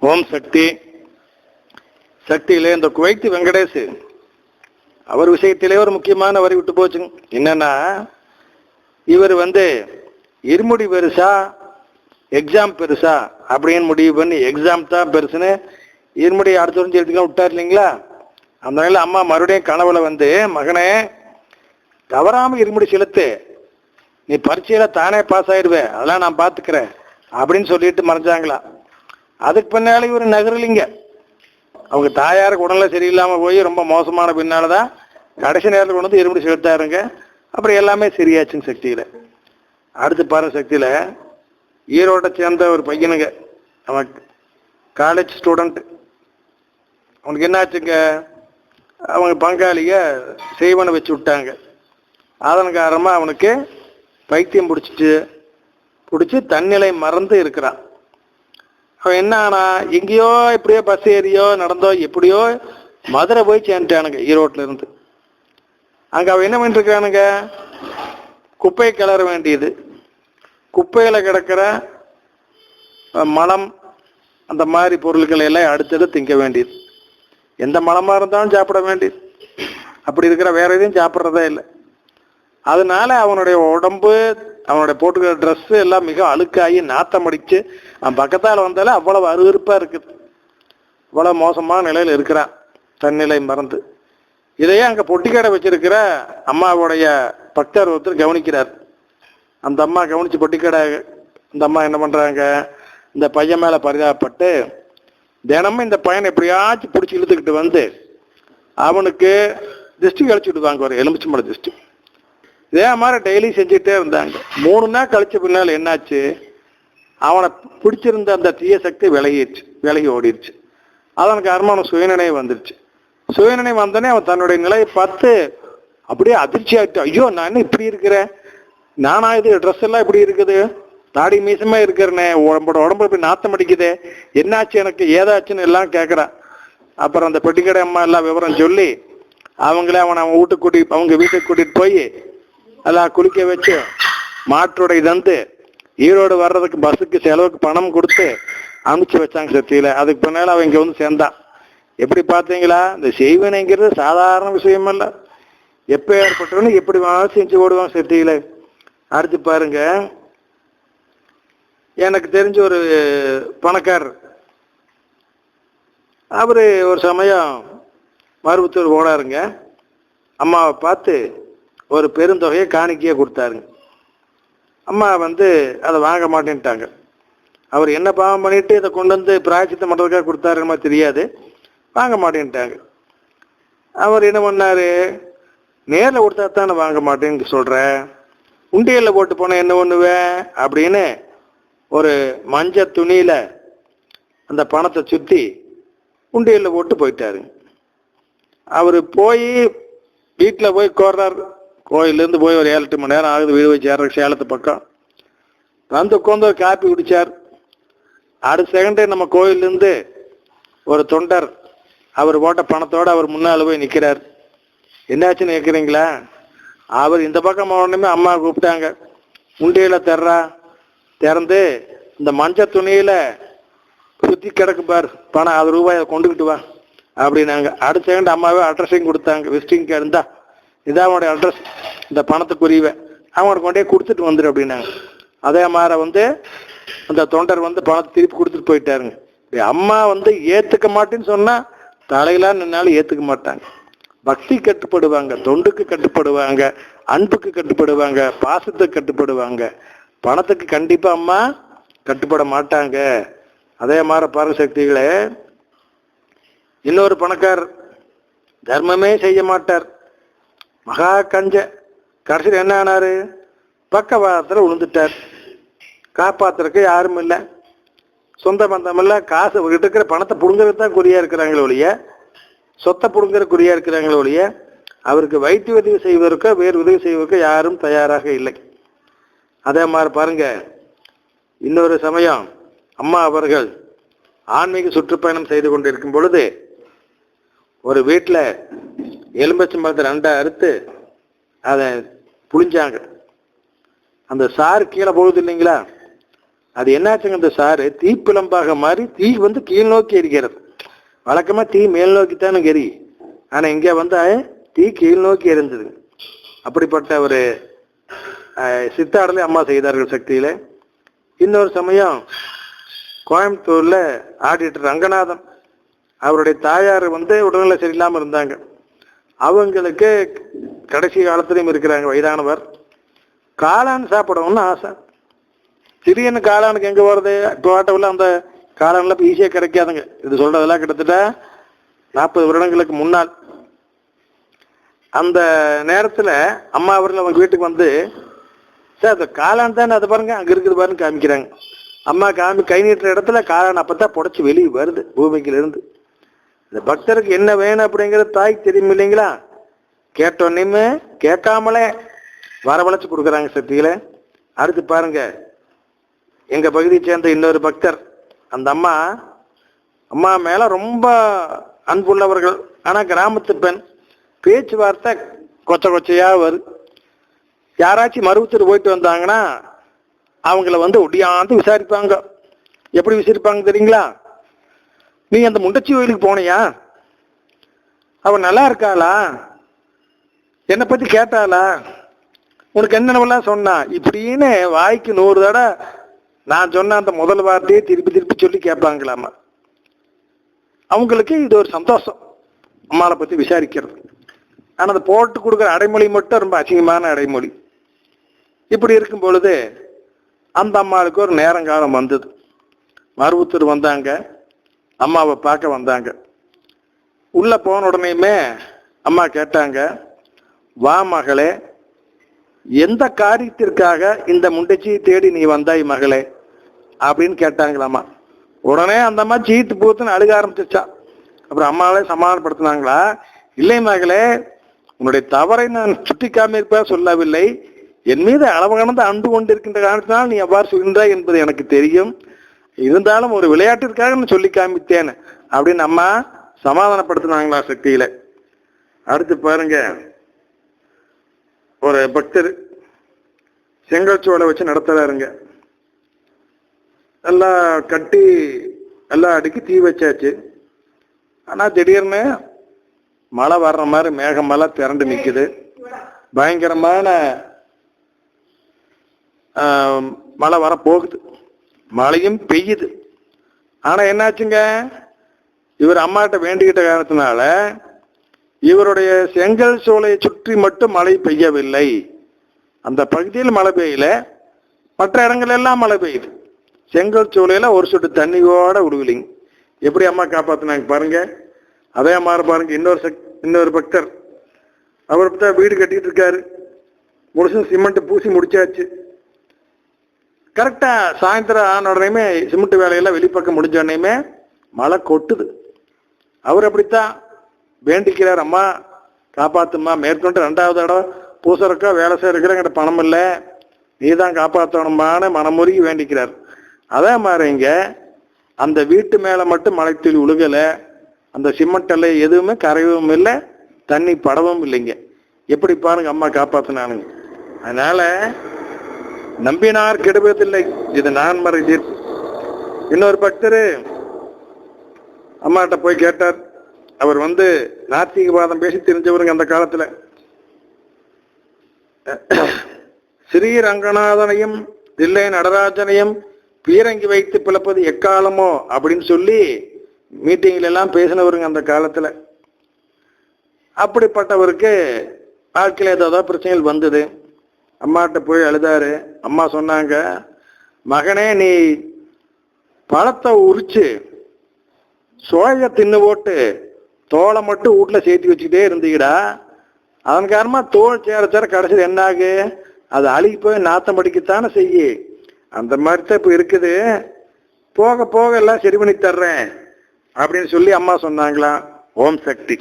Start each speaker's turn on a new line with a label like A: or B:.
A: ஓம் சக்தி. சக்தியிலே இந்த குவைத்து வெங்கடேஷ் அவர் விஷயத்திலே ஒரு முக்கியமான வரி விட்டு போச்சுங்க என்னன்னா இவர் வந்து இருமுடி பெருசா எக்ஸாம் பெருசா அப்படின்னு முடிவு பண்ணி எக்ஸாம் தான் பெருசுன்னு இருமுடி அடுத்த வருஷம் எடுத்துக்கலாம் விட்டார் இல்லைங்களா? அந்த நாளில் அம்மா மறுபடியும் கனவுல வந்து மகனே தவறாம இருமுடி செலுத்து. நீ பரீட்சையில தானே பாஸ் ஆயிடுவே அதெல்லாம் நான் பாத்துக்கிறேன். அப்படின்னு சொல்லிட்டு மறைஞ்சாங்களா. அதுக்கு பின்னால இவர் நகரலிங்க. அவங்க தாயாருக்கு உடல்ல சரியில்லாமல் போய் ரொம்ப மோசமான பின்னால் தான் கடைசி நேரத்தில் கொண்டு வந்து இருமுடி சேர்த்தாருங்க. அப்புறம் எல்லாமே சரியாச்சுங்க சக்தியில். அடுத்து பாருங்க சக்தியில் ஈரோட்டை சேர்ந்த ஒரு பையனுங்க. அவன் காலேஜ் ஸ்டூடெண்ட் அவனுக்கு என்னாச்சுங்க? அவங்க பங்காளியை செய்வனை வச்சு விட்டாங்க. அதன் காரணமாக அவனுக்கு பைத்தியம் பிடிச்சிட்டு பிடிச்சி தன்னிலை மறந்து இருக்கிறான். அவன் என்ன ஆனா எங்கேயோ எப்படியோ பஸ் ஏறியோ நடந்தோ எப்படியோ மதுரை போய் சேர்ந்துட்டானுங்க ஈரோட்டில் இருந்து அங்கே அவன் என்ன பண்ணிட்டு இருக்கானுங்க கிளற வேண்டியது. குப்பையில் கிடக்கிற மலம் அந்த மாதிரி பொருட்களை எல்லாம் அடுத்தது திங்க வேண்டியது. எந்த மலமாக இருந்தாலும் சாப்பிட வேண்டியது. அப்படி இருக்கிற வேற எதையும் சாப்பிட்றதே இல்லை. அதனால அவனுடைய உடம்பு அவனோட போட்டுக்கிற ட்ரெஸ் எல்லாம் மிக அழுக்காகி நாத்தம் அடிச்சு அவன் பக்கத்தால் வந்தாலே அவ்வளவு அருவறுப்பாக இருக்குது. இவ்வளோ மோசமான நிலையில் இருக்கிறான். தன்னிலை மறந்து. இதையே அங்கே பொட்டிக்கடை வச்சிருக்கிற அம்மாவுடைய பக்தர் ஒருத்தர் கவனிக்கிறார். அந்த அம்மா கவனிச்சு பொட்டிக்கடை இந்த அம்மா என்ன பண்ணுறாங்க இந்த பையன் மேலே பரிதாபப்பட்டு தினமும் இந்த பையனை எப்படியாச்சும் பிடிச்சி இழுத்துக்கிட்டு வந்து அவனுக்கு திருஷ்டி கழிச்சு விடுவாங்க ஒரு எலுமிச்சம்பழ திருஷ்டி இதே மாதிரி டெய்லி செஞ்சுட்டே இருந்தாங்க மூணு நாள் கழிச்ச பின்னால் என்னாச்சு? அவனை பிடிச்சிருந்த அந்த தீய சக்தி விலகிடுச்சு விலகி ஓடிடுச்சு. அதனுக்கு காரணமா அவனுக்கு சுயநினைவு வந்துருச்சு சுயநினைவு வந்தோடனே அவன் தன்னுடைய நிலையை பார்த்து அப்படியே அதிர்ச்சி ஆயிட்டு ஐயோ நான் என்ன இப்படி இருக்கிறேன்? நானா இது ட்ரெஸ் எல்லாம் இப்படி இருக்குது? தாடி மீசமா இருக்கிறனே உடம்போட உடம்பு இப்படி நாத்தம் அடிக்குதே? என்னாச்சு எனக்கு? ஏதாச்சுன்னு எல்லாம் கேட்குறான் அப்புறம் அந்த பெட்டிக்கடை அம்மா எல்லாம் விவரம் சொல்லி அவங்களே அவனை அவன் வீட்டுக்கு கூட்டி அவங்க வீட்டுக்கு கூட்டிட்டு போய் எல்லாம் குளிக்க வச்சு மாற்றுடை தந்து ஈரோடு வர்றதுக்கு பஸ்ஸுக்கு செலவுக்கு பணம் கொடுத்து அனுப்பிச்சு வச்சாங்க சக்தியில் அதுக்கு பின்னால் அவன் இங்கே வந்து சேர்ந்தான். எப்படி பார்த்தீங்களா? இந்த செய்வனைங்கிறது சாதாரண விஷயம் இல்லை எப்போ ஏற்பட்டவனு எப்படி வேணாலும் செஞ்சு ஓடுவான் சக்தியில் அடுத்து பாருங்க. எனக்கு தெரிஞ்ச ஒரு பணக்காரர். அவர் ஒரு சமயம் மருவத்தூர் போனாருங்க. அம்மாவை பார்த்து ஒரு பெருந்தொகையை காணிக்கையே கொடுத்தாருங்க. அம்மா வந்து அதை வாங்க மாட்டேன்ட்டாங்க. அவர் என்ன பாவம் பண்ணிட்டு இதை கொண்டு வந்து பிராய்ச்சித்த பண்ணுறதுக்காக கொடுத்தாருமா தெரியாது. வாங்க மாட்டேன்ட்டாங்க. அவர் என்ன பண்ணார்? நேரில் கொடுத்தா தானே வாங்க மாட்டேன்னு சொல்கிறேன் உண்டியலில் போட்டு போனால் என்ன பண்ணுவேன் அப்படின்னு ஒரு மஞ்சள் துணியில் அந்த பணத்தை சுற்றி உண்டியலில் போட்டு போயிட்டாருங்க. அவர் போய் வீட்டில் போய் கோர்றார். கோயிலேருந்து போய் ஒரு ஏழு எட்டு மணி நேரம் ஆகுது வீடு போய் சேர்ற சேலத்து பக்கம். வந்து உட்காந்து ஒரு காப்பி குடிச்சார். அடுத்த செகண்டே நம்ம கோயிலேருந்து ஒரு தொண்டர் அவர் போட்ட பணத்தோடு அவர் முன்னால் போய் நிற்கிறார் என்னாச்சுன்னு கேட்குறீங்களா அவர் இந்த பக்கம் உடனே அம்மா கூப்பிட்டாங்க. உண்டியில் தர்றா. திறந்து இந்த மஞ்சள் துணியில் சுற்றி கிடக்கு பார் பணம் அது ரூபாய் கொண்டுக்கிட்டு வா அப்படின்னாங்க. அடுத்த செகண்ட் அம்மாவே அட்ரஸையும் கொடுத்தாங்க. விசிட்டிங் கார்டு இருந்தா இதான் அவனுடைய அட்ரஸ் இந்த பணத்துக்குரியவ அவங்க கொண்டே கொடுத்துட்டு வந்துரு அப்படின்னாங்க. அதே மாதிரி வந்து அந்த தொண்டர் வந்து பணத்தை திருப்பி கொடுத்துட்டு போயிட்டாருங்க. இப்படி அம்மா வந்து ஏற்றுக்க மாட்டேன்னு சொன்னால் தலையெல்லாம் நின்னாலும் ஏற்றுக்க மாட்டாங்க. பக்தி கட்டுப்படுவாங்க தொண்டுக்கு கட்டுப்படுவாங்க அன்புக்கு கட்டுப்படுவாங்க பாசத்துக்கு கட்டுப்படுவாங்க. பணத்துக்கு கண்டிப்பாக அம்மா கட்டுப்பட மாட்டாங்க. அதே மாதிரி பாருங்க இன்னொரு பணக்கார் தர்மமே செய்ய மாட்டார். மகா கஞ்ச கடைசியில் என்ன ஆனாரு? பக்கவாதத்தில் விழுந்துட்டார் காப்பாத்துறதுக்கு யாரும் இல்லை. சொந்த பந்தம் இல்லை. காசு கிட்ட இருக்கிற பணத்தை பிடுங்கிறது தான் குறியாக இருக்கிறாங்களே ஒழிய சொத்தை பிடுங்குற குறியாக இருக்கிறாங்களே ஒழிய அவருக்கு வைத்திய உதவி செய்வதற்கோ வேறு உதவி செய்வதற்கோ யாரும் தயாராக இல்லை. அதே மாதிரி பாருங்க. இன்னொரு சமயம் அம்மா அவர்கள் ஆன்மீக சுற்றுப்பயணம் செய்து கொண்டிருக்கும் பொழுது ஒரு வீட்டில் எலும்பச்சம்பழத்தை மரத்தை அறுத்து அதை புளிஞ்சாங்க அந்த சாறு கீழே போகுது இல்லைங்களா? அது என்னாச்சுங்க இந்த சாரு தீப்பிழம்பாக மாறி தீ வந்து கீழ் நோக்கி எரிக்கிறது வழக்கமாக தீ மேல் நோக்கி தானே எரி. ஆனால் இங்கே வந்து தீ கீழ் நோக்கி எரிஞ்சது. அப்படிப்பட்ட ஒரு சித்தாடலை அம்மா செய்தார்கள் சக்தியில். இன்னொரு சமயம் கோயம்புத்தூரில் ஆடிட்டர் ரங்கநாதன் அவருடைய தாயார் வந்து உடல்நிலை சரியில்லாமல் இருந்தாங்க. அவங்களுக்கு கடைசி காலத்திலையும் இருக்கிறாங்க வயதானவர். காளான் சாப்பிடணும்னு ஆசை. சிறியன்னு காளானுக்கு எங்கே போகிறது இப்போ ஆட்டவில் அந்த காளான்லாம் இப்போ ஈஸியாக கிடைக்காதுங்க. இது சொல்கிறதெல்லாம் கிட்டத்தட்ட நாற்பது வருடங்களுக்கு முன்னால். அந்த நேரத்தில் அம்மா அவர்கள் அவங்க வீட்டுக்கு வந்து சார் அந்த காளான் தானே அதை பாருங்க அங்கே இருக்குது பாருன்னு காமிக்கிறாங்க. அம்மா காமி கை நீட்டுற இடத்துல காளான் அப்போ தான் புடச்சி வெளியே வருது பூமிக்கிலிருந்து இந்த பக்தருக்கு என்ன வேணும் அப்படிங்கிறது தாய்க்கு தெரியும் இல்லைங்களா? கேட்டோன்னையுமே கேட்காமலே வரவழைச்சு கொடுக்குறாங்க சக்திகளை. அடுத்து பாருங்க. எங்கள் பகுதியை சேர்ந்த இன்னொரு பக்தர். அந்த அம்மா அம்மா மேலே ரொம்ப அன்புள்ளவர்கள் ஆனால் கிராமத்து பெண். பேச்சுவார்த்தை கொச்ச கொச்சையாக வரும் யாராச்சும் மருவத்தூர் போயிட்டு வந்தாங்கன்னா அவங்கள வந்து ஒடியாந்து விசாரிப்பாங்க. எப்படி விசாரிப்பாங்க தெரியுங்களா? நீ அந்த முண்டச்சி கோயிலுக்கு போனியா? அவன் நல்லா இருக்காளா? என்னை பற்றி கேட்டாளா? உனக்கு என்னென்னவெல்லாம் சொன்னா? இப்படின்னு வாய்க்கு நூறு தடவை நான் சொன்ன அந்த முதல் வார்த்தையை திருப்பி திருப்பி சொல்லி கேட்பாங்களாமா? அவங்களுக்கு இது ஒரு சந்தோஷம். அம்மாவை பற்றி விசாரிக்கிறது. ஆனால் அதை போட்டு கொடுக்குற அடைமொழி மட்டும் ரொம்ப அசிங்கமான அடைமொழி. இப்படி இருக்கும் பொழுது அந்த அம்மாவுக்கு ஒரு நேரங்காலம் வந்தது. மருவத்தூர் வந்தாங்க. அம்மாவை பார்க்க வந்தாங்க. உள்ளே போன உடனேயுமே அம்மா கேட்டாங்க வா மகளே எந்த காரியத்திற்காக இந்த முண்டைச்சியை தேடி நீ வந்தாய் மகளே? அப்படின்னு கேட்டாங்களாம்மா. உடனே அந்த அம்மா சீத்து பூத்துன்னு அழுக ஆரம்பிச்சிச்சா அப்புறம் அம்மாவே சமாதானப்படுத்தினாங்களா? இல்லை மகளே உன்னுடைய தவறை நான் சுட்டி காமிப்ப சொல்லவில்லை. என் மீது அளவு கடந்த அன்பு கொண்டிருக்கின்ற காரணத்தினால் நீ எவ்வாறு சொல்கின்றாய் என்பது எனக்கு தெரியும். இருந்தாலும் ஒரு விளையாட்டிற்காக சொல்லி காமித்தேன். அப்படின்னு அம்மா சமாதானப்படுத்தினாங்களா சக்தியில. அடுத்து பாருங்க. ஒரு பக்தர் செங்கல் சோலை வச்சு நடத்துறாருங்க. எல்லாம் கட்டி எல்லாம் அடுக்கி தீ வச்சாச்சு. ஆனால் திடீர்னு மழை வர்ற மாதிரி மேகமெல்லாம் திரண்டு நிற்குது பயங்கரமான மழை வர போகுது மழையும் பெய்யுது. ஆனால் என்னாச்சுங்க? இவர் அம்மாட்ட வேண்டிக்கிட்ட காரணத்தினால இவருடைய செங்கல் சோலையை சுற்றி மட்டும் மழை பெய்யவில்லை. அந்த பகுதியில் மழை பெய்யல. மற்ற இடங்கள் எல்லாம் மழை பெய்யுது. செங்கல் சோலையில் ஒரு சொட்டு தண்ணி கூட விடுவில்லைங்க. எப்படி அம்மா காப்பாற்றினாங்க பாருங்க. அதே மாதிரி பாருங்க இன்னொரு சக் இன்னொரு பக்தர். அவர் தான் வீடு கட்டிட்டு இருக்காரு. முழுசும் சிமெண்ட் பூசி முடிச்சாச்சு. கரெக்டா சாயந்தரம் ஆன உடனேயுமே சிமெண்ட் வேலையெல்லாம் வெளிப்பக்கம் முடிஞ்ச உடனேயுமே மழை கொட்டுது. அவர் அப்படித்தான் வேண்டிக்கிறார் அம்மா காப்பாத்துமா மேற்கொண்டு ரெண்டாவது இடம் பூசறக்கா வேலை செய்யறதுக்கு பணம் இல்லை. நீ தான் காப்பாற்றணுமான்னு மனமுருகி வேண்டிக்கிறார். அதே மாதிரிங்க அந்த வீட்டு மேலே மட்டும் மழைத்துளி உழுகலை. அந்த சிமெண்ட் எல்லாம் எதுவுமே கரையவும் இல்லை தண்ணி படவும் இல்லைங்க. எப்படி பாருங்க அம்மா காப்பாற்றினானுங்க அதனால நம்பினார் கெடுவதில்லை. இது நான்மறை தீர்ப்பு இன்னொரு பக்தர் அம்மாட்ட போய் கேட்டார். அவர் வந்து நாத்திகவாதம் பேசி தெரிஞ்சவருங்க அந்த காலத்தில். ஸ்ரீ ரங்கநாதனையும் தில்லை நடராஜனையும் பீரங்கி வைத்து பிளப்பது எக்காலமோ அப்படின்னு சொல்லி மீட்டிங்கில் எல்லாம் பேசினவருங்க அந்த காலத்தில். அப்படிப்பட்டவருக்கு வாழ்க்கையில் ஏதாவது பிரச்சனைகள் வந்தது. அம்மாட்ட போய் அழுதாரு. அம்மா சொன்னாங்க மகனே நீ பழத்தை உரிச்சு சோழ தின்னு போட்டு தோலை மட்டும் வீட்டில் சேர்த்து வச்சுக்கிட்டே இருந்தீங்கடா. அதன் காரணமாக தோல் சேர சேர கடைசியில் என்ன ஆகு அது அழுகி போய் நாத்தம் படிக்கத்தானே செய்யு. அந்த மாதிரி தான் இப்போ இருக்குது. போக போக எல்லாம் சரி பண்ணி தர்றேன். அப்படின்னு சொல்லி அம்மா சொன்னாங்களாம். ஓம் சக்தி.